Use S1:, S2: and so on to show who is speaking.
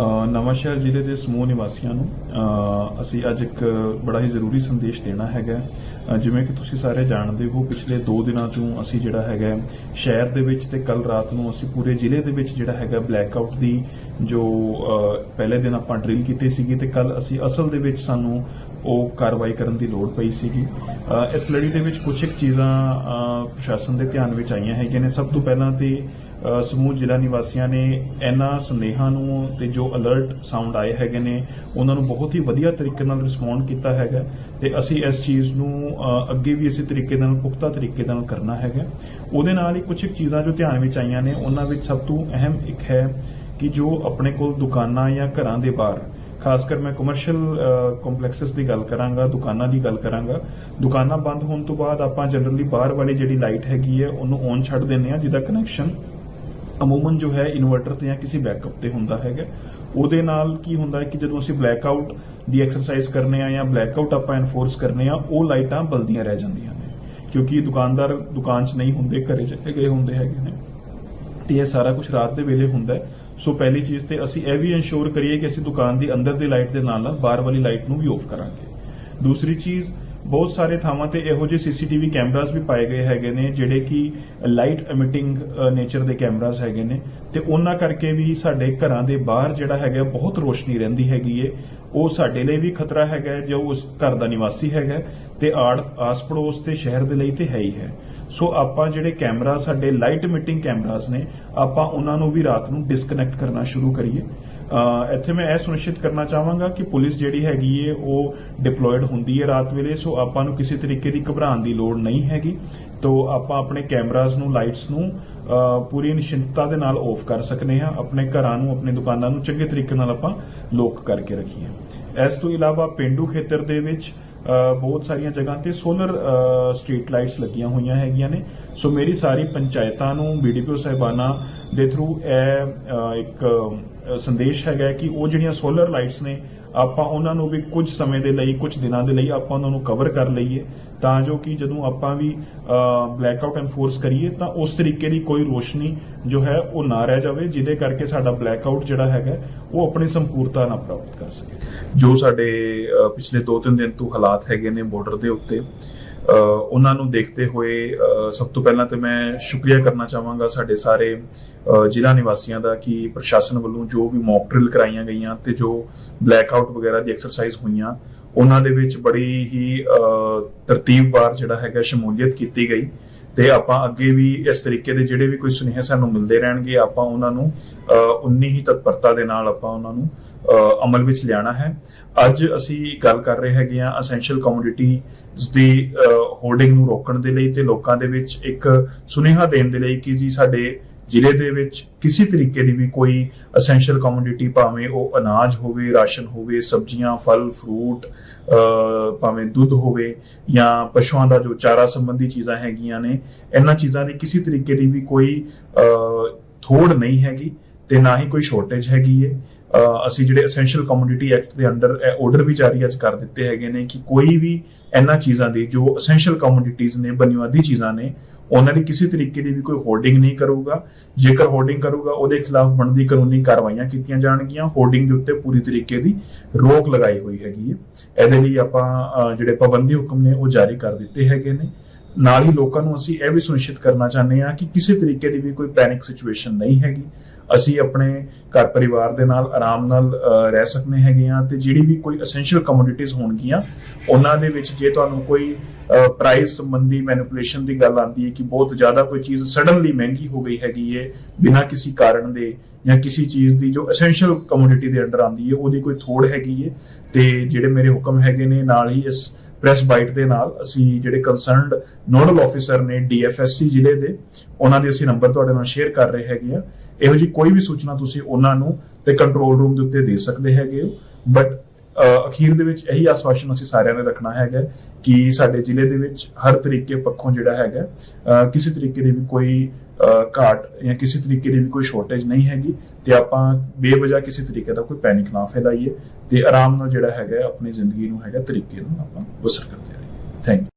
S1: ਨਵਾਂਸ਼ਹਿਰ ਜ਼ਿਲ੍ਹੇ ਦੇ ਸਮੂਹ ਨਿਵਾਸੀਆਂ ਨੂੰ ਅਸੀਂ ਅੱਜ ਇੱਕ ਬੜਾ ਹੀ ਜ਼ਰੂਰੀ ਸੰਦੇਸ਼ ਦੇਣਾ ਹੈਗਾ। ਜਿਵੇਂ ਕਿ ਤੁਸੀਂ ਸਾਰੇ ਜਾਣਦੇ ਹੋ, ਪਿਛਲੇ 2 ਦਿਨਾਂ ਤੋਂ ਅਸੀਂ ਜਿਹੜਾ ਹੈਗਾ, ਸ਼ਹਿਰ ਦੇ ਵਿੱਚ ਤੇ ਕੱਲ ਰਾਤ ਨੂੰ ਅਸੀਂ ਪੂਰੇ ਜ਼ਿਲ੍ਹੇ ਦੇ ਵਿੱਚ ਜਿਹੜਾ ਹੈਗਾ ਬਲੈਕਆਊਟ ਦੀ ਜੋ ਪਹਿਲੇ ਦਿਨ ਆਪਾਂ ਡਰਿਲ ਕੀਤੀ ਸੀਗੀ ਤੇ ਕੱਲ ਅਸੀਂ ਅਸਲ ਦੇ ਵਿੱਚ ਸਾਨੂੰ ਉਹ ਕਾਰਵਾਈ ਕਰਨ ਦੀ ਲੋੜ ਪਈ ਸੀਗੀ। ਇਸ ਲੜੀ ਦੇ ਵਿੱਚ ਕੁਝ ਇੱਕ ਚੀਜ਼ਾਂ ਪ੍ਰਸ਼ਾਸਨ ਦੇ ਧਿਆਨ ਵਿੱਚ ਆਈਆਂ ਹੈਗੀਆਂ ਨੇ। ਸਭ ਤੋਂ ਪਹਿਲਾਂ ਤੇ ਸਮੂਹ ਜ਼ਿਲ੍ਹਾ ਨਿਵਾਸੀਆਂ ਨੇ, ਇਹਨਾਂ ਸੰਦੇਹਾਂ ਨੂੰ ਤੇ ਜੋ ਅਲਰਟ ਸਾਊਂਡ ਆਏ ਹੈਗੇ ਨੇ, ਉਹਨਾਂ ਨੂੰ ਬਹੁਤ ਹੀ ਵਧੀਆ ਤਰੀਕੇ ਨਾਲ ਰਿਸਪੌਂਡ ਕੀਤਾ ਹੈਗਾ ਤੇ ਅਸੀਂ ਇਸ ਚੀਜ਼ ਨੂੰ ਅੱਗੇ ਵੀ ਇਸੇ ਤਰੀਕੇ ਨਾਲ, ਪੁਖਤਾ ਤਰੀਕੇ ਨਾਲ ਕਰਨਾ ਹੈਗਾ ਉਹਦੇ ਨਾਲ ਹੀ ਕੁਝ ਚੀਜ਼ਾਂ ਜੋ ਧਿਆਨ ਵਿੱਚ ਆਈਆਂ ਨੇ, ਉਹਨਾਂ ਵਿੱਚ ਸਭ ਤੋਂ ਅਹਿਮ ਇੱਕ ਹੈ ਕਿ ਜੋ ਆਪਣੇ ਕੋਲ ਦੁਕਾਨਾਂ ਜਾਂ ਘਰਾਂ ਦੇ ਬਾਹਰ, ਖਾਸ ਕਰ ਮੈਂ ਕਮਰਸ਼ੀਅਲ ਕੰਪਲੈਕਸਸ ਦੀ ਗੱਲ ਕਰਾਂਗਾ, ਦੁਕਾਨਾਂ ਦੀ ਗੱਲ ਕਰਾਂਗਾ, ਦੁਕਾਨਾਂ ਬੰਦ ਹੋਣ ਤੋਂ ਬਾਅਦ ਆਪਾਂ ਜਨਰਲੀ ਬਾਹਰ ਵਾਲੀ ਜਿਹੜੀ ਲਾਈਟ ਹੈਗੀ ਹੈ, ਉਹਨੂੰ ਔਨ ਛੱਡ ਦਿੰਦੇ ਆ ਜਿਹਦਾ ਕਨੈਕਸ਼ਨ ਅਮੂਮਨ ਜੋ ਹੈ ਇਨਵਰਟਰ ਤੇ ਜਾਂ ਕਿਸੇ ਬੈਕਅਪ ਤੇ ਹੁੰਦਾ ਹੈਗਾ। ਉਹਦੇ ਨਾਲ ਕੀ ਹੁੰਦਾ ਹੈ ਕਿ ਜਦੋਂ ਅਸੀਂ ਬਲੈਕ ਆਊਟ ਦੀ ਐਕਸਰਸਾਈਜ਼ ਕਰਨੇ ਆ ਜਾਂ ਬਲੈਕ ਆਊਟ ਆਪਾਂ ਐਨਫੋਰਸ ਕਰਨੇ ਆ, ਉਹ ਲਾਈਟਾਂ ਬਲਦੀਆਂ ਰਹਿ ਜਾਂਦੀਆਂ ਨੇ। ਕਿਉਂਕਿ ਦੁਕਾਨਦਾਰ ਦੁਕਾਨ 'ਚ ਨਹੀਂ ਹੁੰਦੇ, ਘਰੇ ਚਲੇ ਗਏ ਹੁੰਦੇ ਹੈਗੇ ਨੇ। ਤੇ ਇਹ ਸਾਰਾ ਕੁਝ ਰਾਤ ਦੇ ਵੇਲੇ ਹੁੰਦਾ ਸੋ ਪਹਿਲੀ ਚੀਜ਼ ਤੇ ਅਸੀਂ ਇਹ ਵੀ ਇਨਸ਼ੋਰ ਕਰੀਏ ਕਿ ਅਸੀਂ ਦੁਕਾਨ ਦੀ ਅੰਦਰ ਦੀ ਲਾਈਟ ਦੇ ਨਾਲ ਨਾਲ ਬਾਹਰ ਵਾਲੀ ਲਾਈਟ ਨੂੰ ਵੀ ਆਫ ਕਰਾਂਗੇ। ਦੂਸਰੀ ਚੀਜ਼ ਬਹੁਤ ਸਾਰੇ ਥਾਵਾਂ ਤੇ ਇਹੋ ਜਿਹੇ ਸੀਸੀਟੀਵੀ ਕੈਮਰਾਸ ਵੀ ਪਾਏ ਗਏ ਹੈਗੇ ਨੇ, ਜਿਹੜੇ ਕਿ ਲਾਈਟ ਐਮਿਟਿੰਗ ਨੇਚਰ ਦੇ ਕੈਮਰਾਸ ਹੈਗੇ ਨੇ। ਤੇ ਉਹਨਾਂ ਕਰਕੇ ਵੀ ਸਾਡੇ ਘਰਾਂ ਦੇ ਬਾਹਰ ਜਿਹੜਾ ਹੈਗਾ ਬਹੁਤ ਰੋਸ਼ਨੀ ਰਹਿੰਦੀ ਹੈਗੀ ਏ। ਉਹ ਸਾਡੇ ਲਈ ਵੀ ਖਤਰਾ ਹੈਗਾ ਹੈ, ਜੋ ਉਸ ਘਰ ਦਾ ਨਿਵਾਸੀ ਹੈਗਾ ਹੈ, ਤੇ ਆੜ ਆਸ ਪੜੋਸ ਤੇ ਸ਼ਹਿਰ ਦੇ ਲਈ ਤੇ ਹੈ ਹੀ ਹੈ। ਸੋ ਆਪਾਂ ਜਿਹੜੇ ਕੈਮਰਾ ਸਾਡੇ ਲਾਈਟ ਮਿਟਿੰਗ ਕੈਮਰਾਸ ਨੇ ਆਪਾਂ ਉਹਨਾਂ ਨੂੰ ਵੀ ਰਾਤ ਨੂੰ ਡਿਸਕਨੈਕਟ ਕਰਨਾ ਸ਼ੁਰੂ ਕਰੀਏ। ਇੱਥੇ ਮੈਂ ਇਹ ਸੁਨਿਸ਼ਚਿਤ ਕਰਨਾ ਚਾਹਾਂਗਾ ਕਿ ਪੁਲਿਸ ਜਿਹੜੀ ਹੈਗੀ ਏ ਉਹ ਡਿਪਲੋਇਡ ਹੁੰਦੀ ਹੈ ਰਾਤ ਵੇਲੇ ਸੋ ਆਪਾਂ ਨੂੰ ਕਿਸੇ ਤਰੀਕੇ ਦੀ ਘਬਰਾਉਣ ਦੀ ਲੋੜ ਨਹੀਂ ਹੈਗੀ। ਤੋ ਆਪਾਂ ਆਪਣੇ ਕੈਮਰਾਸ ਨੂੰ ਲਾਈਟਸ ਨੂੰ ਪੂਰੀ ਨਿਸ਼ਚਿੰਤਤਾ ਦੇ ਨਾਲ ਆਫ ਕਰ ਸਕਨੇ ਹਾਂ। ਆਪਣੇ ਘਰਾਂ ਨੂੰ, ਆਪਣੇ ਦੁਕਾਨਾਂ ਨੂੰ ਚੰਗੇ ਤਰੀਕੇ ਨਾਲ ਆਪਾਂ ਲੋਕ ਕਰਕੇ ਰੱਖੀਏ। ਇਸ ਤੋਂ ਇਲਾਵਾ ਪਿੰਡੂ ਖੇਤਰ ਦੇ ਵਿੱਚ ਬਹੁਤ ਸਾਰੀਆਂ ਜਗ੍ਹਾ ਤੇ ਸੋਲਰ ਸਟਰੀਟ ਲਾਈਟਸ ਲੱਗੀਆਂ ਹੋਈਆਂ ਹੈਗੀਆਂ ਨੇ। ਸੋ ਮੇਰੀ ਸਾਰੀ ਪੰਚਾਇਤਾਂ ਨੂੰ ਬੀਡੀਪੀਓ ਸਾਹਿਬਾਨਾਂ ਦੇ ਥਰੂ ਇਹ ਇੱਕ ਸੰਦੇਸ਼ ਹੈਗਾ ਕਿ ਉਹ ਜਿਹੜੀਆਂ ਸੋਲਰ ਲਾਈਟਸ ਨੇ ਆਪਾਂ ਉਹਨਾਂ ਨੂੰ ਵੀ ਕੁਝ ਸਮੇਂ ਦੇ ਲਈ, ਕੁਝ ਦਿਨਾਂ ਦੇ ਲਈ ਆਪਾਂ ਉਹਨਾਂ ਨੂੰ ਕਵਰ ਕਰ ਲਈਏ, ਤਾਂ ਜੋ ਕਿ ਜਦੋਂ ਆਪਾਂ ਵੀ ਬਲੈਕ ਆਊਟ ਐਨਫੋਰਸ ਕਰੀਏ, ਤਾਂ ਉਸ ਤਰੀਕੇ ਦੀ ਕੋਈ ਰੋਸ਼ਨੀ ਜੋ ਹੈ ਉਹ ਨਾ ਰਹਿ ਜਾਵੇ, ਜਿਹਦੇ ਕਰਕੇ ਸਾਡਾ ਬਲੈਕ ਆਊਟ ਜਿਹੜਾ ਹੈਗਾ, ਉਹ ਆਪਣੀ ਸੰਪੂਰਤਾ ਨਾ ਪ੍ਰਾਪਤ ਕਰ ਸਕੇ। ਜੋ ਸਾਡੇ ਪਿਛਲੇ 2-3 ਦਿਨ ਤੋਂ ਹਾਲਾਤ ਹੈਗੇ ਨੇ ਬਾਰਡਰ ਦੇ ਉੱਤੇ ਉਹਨਾਂ ਨੂੰ ਦੇਖਦੇ ਹੋਏ ਸਭ ਤੋਂ ਪਹਿਲਾਂ ਤੇ ਮੈਂ ਸ਼ੁਕਰੀਆ ਕਰਨਾ ਚਾਹਾਂਗਾ ਸਾਡੇ ਸਾਰੇ ਜ਼ਿਲ੍ਹਾ ਨਿਵਾਸੀਆਂ ਦਾ ਕਿ ਪ੍ਰਸ਼ਾਸਨ ਵੱਲੋਂ ਜੋ ਵੀ ਮੌਕ ਡਰਿਲ ਕਰਾਈਆਂ ਗਈਆਂ ਤੇ ਜੋ ਬਲੈਕ ਆਊਟ ਵਗੈਰਾ ਦੀ ਐਕਸਰਸਾਈਜ਼ ਹੋਈਆਂ ਉਹਨਾਂ ਦੇ ਵਿੱਚ ਬੜੀ ਹੀ ਅਹ, ਤਰਤੀਬਵਾਰ ਜਿਹੜਾ ਹੈਗਾ ਸ਼ਮੂਲੀਅਤ ਕੀਤੀ ਗਈ। ਤੇ ਆਪਾਂ ਅੱਗੇ ਵੀ ਇਸ ਤਰੀਕੇ ਦੇ ਜਿਹੜੇ ਵੀ ਕੋਈ ਸੁਨੇਹੇ ਸਾਨੂੰ ਮਿਲਦੇ ਰਹਿਣਗੇ, ਆਪਾਂ ਉਹਨਾਂ ਨੂੰ ਉਨੀ ਹੀ ਤਤਪਰਤਾ ਦੇ ਨਾਲ ਆਪਾਂ ਉਹਨਾਂ ਨੂੰ ਅਮਲ ਵਿੱਚ ਲਿਆਣਾ ਹੈ। ਅੱਜ ਅਸੀਂ ਗੱਲ ਕਰ ਰਹੇ ਹੈਗੇ ਆ ਅਸੈਂਸ਼ੀਅਲ ਕਮੋਡਿਟੀ ਦੀ ਹੋਰਡਿੰਗ ਨੂੰ ਰੋਕਣ ਦੇ ਲਈ ਤੇ ਲੋਕਾਂ ਦੇ ਵਿੱਚ ਇੱਕ ਸੁਨੇਹਾ ਦੇਣ ਦੇ ਲਈ ਕਿ ਜੀ ਸਾਡੇ ਜ਼ਿਲ੍ਹੇ ਦੇ ਵਿੱਚ ਕਿਸੇ ਤਰੀਕੇ ਦੀ ਵੀ ਕੋਈ ਅਸੈਂਸ਼ੀਅਲ ਕਮੋਡਿਟੀ ਭਾਵੇਂ ਉਹ ਅਨਾਜ ਹੋਵੇ ਰਾਸ਼ਨ ਹੋਵੇ ਸਬਜ਼ੀਆਂ ਫਲ ਫਰੂਟ ਭਾਵੇਂ ਦੁੱਧ ਹੋਵੇ ਜਾਂ ਪਸ਼ੂਆਂ ਦਾ ਜੋ ਚਾਰਾ ਸੰਬੰਧੀ ਚੀਜ਼ਾਂ ਹੈਗੀਆਂ ਨੇ ਇਹਨਾਂ ਚੀਜ਼ਾਂ ਦੀ ਕਿਸੇ ਤਰੀਕੇ ਦੀ ਵੀ ਕੋਈ ਅਹ, ਥੋੜ ਨਹੀਂ ਹੈਗੀ ਤੇ ਨਾ ਹੀ ਕੋਈ ਸ਼ਾਰਟੇਜ ਹੈਗੀ ਏ। ਅਸੀਂ ਜਿਹੜੇ ਅਸੈਂਸ਼ੀਅਲ ਕਮੋਡਿਟੀ ਐਕਟ ਦੇ ਅੰਡਰ ਆਰਡਰ ਵੀ ਜਾਰੀ ਅੱਜ ਕਰ ਦਿੱਤੇ ਹੈਗੇ ਨੇ ਕਿ ਕੋਈ ਵੀ ਇਹਨਾਂ ਚੀਜ਼ਾਂ ਦੀ, ਜੋ ਅਸੈਂਸ਼ੀਅਲ ਕਮੋਡਿਟੀਜ਼ ਨੇ, ਬੁਨਿਆਦੀ ਚੀਜ਼ਾਂ ਨੇ, ਉਹਨਾਂ ਦੀ ਕਿਸੇ ਤਰੀਕੇ ਦੀ ਵੀ ਕੋਈ ਹੋਰਡਿੰਗ ਨਹੀਂ ਕਰੂਗਾ। ਜੇਕਰ ਹੋਰਡਿੰਗ ਕਰੂਗਾ, ਉਹਦੇ ਖਿਲਾਫ ਬਣਦੀ ਕਾਨੂੰਨੀ ਕਾਰਵਾਈਆਂ ਕੀਤੀਆਂ ਜਾਣਗੀਆਂ। ਹੋਰਡਿੰਗ ਦੇ ਉੱਤੇ ਪੂਰੀ ਤਰੀਕੇ ਦੀ ਰੋਕ ਲਗਾਈ ਹੋਈ ਹੈਗੀ ਹੈ। ਇਹਦੇ ਲਈ ਆਪਾਂ ਜਿਹੜੇ ਪਾਬੰਦੀ ਹੁਕਮ ਨੇ, ਉਹ ਜਾਰੀ ਕਰ ਦਿੱਤੇ ਹੈਗੇ ਨੇ। ਨਾਲ ਹੀ ਲੋਕਾਂ ਨੂੰ ਅਸੀਂ ਇਹ ਵੀ ਸੁਨਿਸ਼ਚਿਤ ਕਰਨਾ ਚਾਹੁੰਦੇ ਹਾਂ ਕਿ ਕਿਸੇ ਤਰੀਕੇ ਦੀ ਵੀ ਕੋਈ ਪੈਨਿਕ ਸਿਚੁਏਸ਼ਨ ਨਹੀਂ ਹੈਗੀ। ਅਸੀਂ ਆਪਣੇ ਘਰ ਪਰਿਵਾਰ ਦੇ ਨਾਲ ਆਰਾਮ ਨਾਲ ਰਹਿ ਸਕਨੇ ਹੈਗੇ ਆ ਤੇ ਜਿਹੜੀ ਵੀ ਕੋਈ ਐਸੈਂਸ਼ੀਅਲ ਕਮੋਡਿਟੀਜ਼ ਹੋਣਗੀਆਂ, ਉਹਨਾਂ ਦੇ ਵਿੱਚ ਜੇ ਤੁਹਾਨੂੰ ਕੋਈ ਪ੍ਰਾਈਸ ਸੰਬੰਧੀ ਮੈਨੀਪੂਲੇਸ਼ਨ ਦੀ ਗੱਲ ਆਉਂਦੀ ਹੈ ਕਿ ਬਹੁਤ ਜ਼ਿਆਦਾ ਕੋਈ ਚੀਜ਼ ਸਡਨਲੀ ਮਹਿੰਗੀ ਹੋ ਗਈ ਹੈਗੀ ਹੈ, ਬਿਨਾਂ ਕਿਸੇ ਕਾਰਨ ਦੇ ਜਾਂ ਕਿਸੇ ਚੀਜ਼ ਦੀ ਜੋ ਐਸੈਂਸ਼ੀਅਲ ਕਮੋਡਿਟੀ ਦੇ ਅੰਡਰ ਆਉਂਦੀ ਹੈ, ਉਹਦੀ ਕੋਈ ਥੋੜ ਹੈਗੀ ਹੈ ਤੇ ਜਿਹੜੇ ਮੇਰੇ ਹੁਕਮ ਹੈਗੇ ਨੇ, ਨਾਲ ਹੀ ਇਸ ਪ੍ਰੈਸ ਬਾਈਟ ਦੇ ਨਾਲ ਅਸੀਂ ਜਿਹੜੇ ਕੰਸਰਨਡ ਨੋਡਲ ਆਫੀਸਰ ਨੇ ਡੀਐਫਐਸਸੀ ਜ਼ਿਲ੍ਹੇ ਦੇ, ਉਹਨਾਂ ਦੇ ਅਸੀਂ ਨੰਬਰ ਤੁਹਾਡੇ ਨਾਲ ਸ਼ੇਅਰ ਕਰ ਰਹੇ ਹੈਗੇ ਆ। ਇਹੋ ਜੀ ਕੋਈ ਵੀ ਸੂਚਨਾ ਤੁਸੀਂ ਉਹਨਾਂ ਨੂੰ ਤੇ ਕੰਟਰੋਲ ਰੂਮ ਦੇ ਉੱਤੇ ਦੇ ਸਕਦੇ ਹੈਗੇ ਹੋ। ਬਟ ਅਖੀਰ ਦੇ ਵਿੱਚ ਇਹੀ ਆਸਵਾਸ਼ਨ ਅਸੀਂ ਸਾਰਿਆਂ ਨੇ ਰੱਖਣਾ ਹੈਗਾ ਕਿ ਸਾਡੇ ਜ਼ਿਲ੍ਹੇ ਦੇ ਵਿੱਚ ਹਰ ਤਰੀਕੇ ਪੱਖੋਂ ਜਿਹੜਾ ਹੈਗਾ ਕਿਸੇ ਤਰੀਕੇ ਦੀ ਵੀ ਕੋਈ ਘਾਟ ਜਾਂ ਕਿਸੇ ਤਰੀਕੇ ਦੀ ਵੀ ਕੋਈ ਸ਼ਾਰਟੇਜ ਨਹੀਂ ਹੈਗੀ ਤੇ ਆਪਾਂ ਬੇਵਜਾ ਕਿਸੇ ਤਰੀਕੇ ਦਾ ਕੋਈ ਪੈਨਿਕ ਨਾ ਫੈਲਾਈਏ ਤੇ ਆਰਾਮ ਨਾਲ ਜਿਹੜਾ ਹੈਗਾ ਆਪਣੀ ਜ਼ਿੰਦਗੀ ਨੂੰ ਹੈਗਾ ਤਰੀਕੇ ਨਾਲ ਆਪਾਂ ਬਸਰ ਕਰਦੇ ਰਹੀਏ। ਥੈਂਕ